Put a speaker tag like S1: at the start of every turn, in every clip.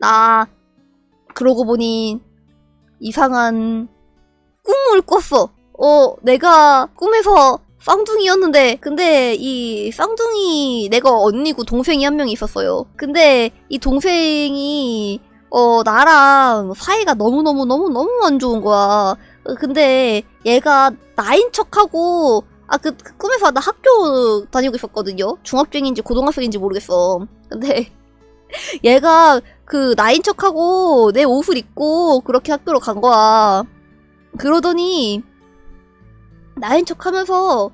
S1: 나 그러고 보니 이상한 꿈을 꿨어. 어, 내가 꿈에서 쌍둥이였는데 근데 이 쌍둥이 내가 언니고 동생이 한 명 있었어요. 근데 이 동생이 어 나랑 사이가 너무너무 너무너무 안 좋은 거야. 어, 근데 얘가 나인 척하고 아그 꿈에서 나 학교 다니고 있었거든요. 중학생인지 고등학생인지 모르겠어. 근데 얘가 그 나인 척하고 내 옷을 입고 그렇게 학교로 간 거야. 그러더니 나인 척하면서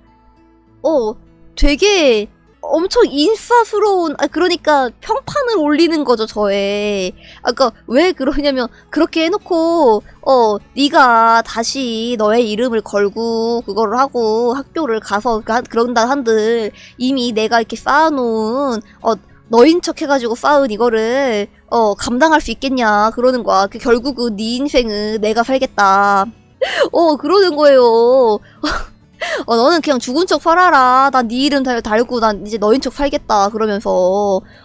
S1: 어 되게 엄청 인싸스러운 아 그러니까 평판을 올리는 거죠 저에 아까 왜 그러냐면 그렇게 해놓고 어 네가 다시 너의 이름을 걸고 그거를 하고 학교를 가서 가- 그런다 한들 이미 내가 이렇게 쌓아놓은 어 너인 척 해가지고 쌓은 이거를 어 감당할 수 있겠냐 그러는 거야 그 결국은 네 인생은 내가 살겠다 어 그러는 거예요 어, 너는 그냥 죽은 척 살아라. 난 네 이름 달, 달고 난 이제 너인 척 살겠다. 그러면서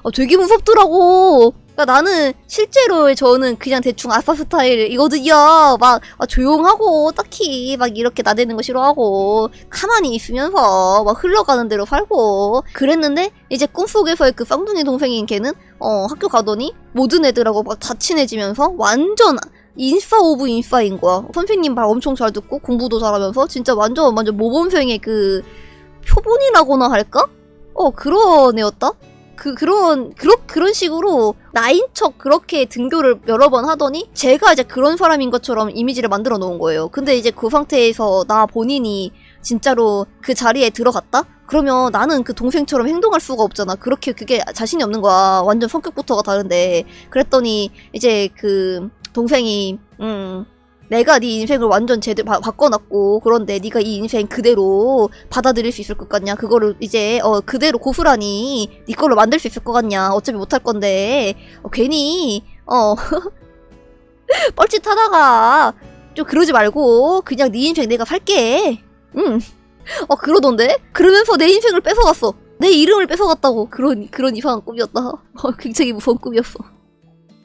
S1: 어, 되게 무섭더라고. 그러니까 나는 실제로 저는 그냥 대충 아싸 스타일 이거든요. 막 아, 조용하고 딱히 막 이렇게 나대는 거 싫어하고 가만히 있으면서 막 흘러가는 대로 살고 그랬는데 이제 꿈속에서의 그 쌍둥이 동생인 걔는 어, 학교 가더니 모든 애들하고 막 다 친해지면서 완전 인싸 오브 인싸인 거야. 선생님 말 엄청 잘 듣고 공부도 잘하면서 진짜 완전 완전 모범생의 그 표본이라고나 할까? 어 그런 애였다. 그 그런 그런 그런 식으로 나인 척 그렇게 등교를 여러 번 하더니 제가 이제 그런 사람인 것처럼 이미지를 만들어 놓은 거예요. 근데 이제 그 상태에서 나 본인이 진짜로 그 자리에 들어갔다? 그러면 나는 그 동생처럼 행동할 수가 없잖아. 그렇게 그게 자신이 없는 거야. 완전 성격부터가 다른데. 그랬더니 이제 그 동생이 음 내가 네 인생을 완전 제대로 바, 바꿔놨고 그런데 네가 이 인생 그대로 받아들일 수 있을 것 같냐? 그거를 이제 어 그대로 고스란히 네 걸로 만들 수 있을 것 같냐? 어차피 못할 건데. 어, 괜히 어 뻘짓하다가 좀 그러지 말고 그냥 네 인생 내가 살게. 응 어 그러던데? 그러면서 내 인생을 뺏어갔어. 내 이름을 뺏어갔다고. 그런 그런 이상한 꿈이었다. 어, 굉장히 무서운 꿈이었어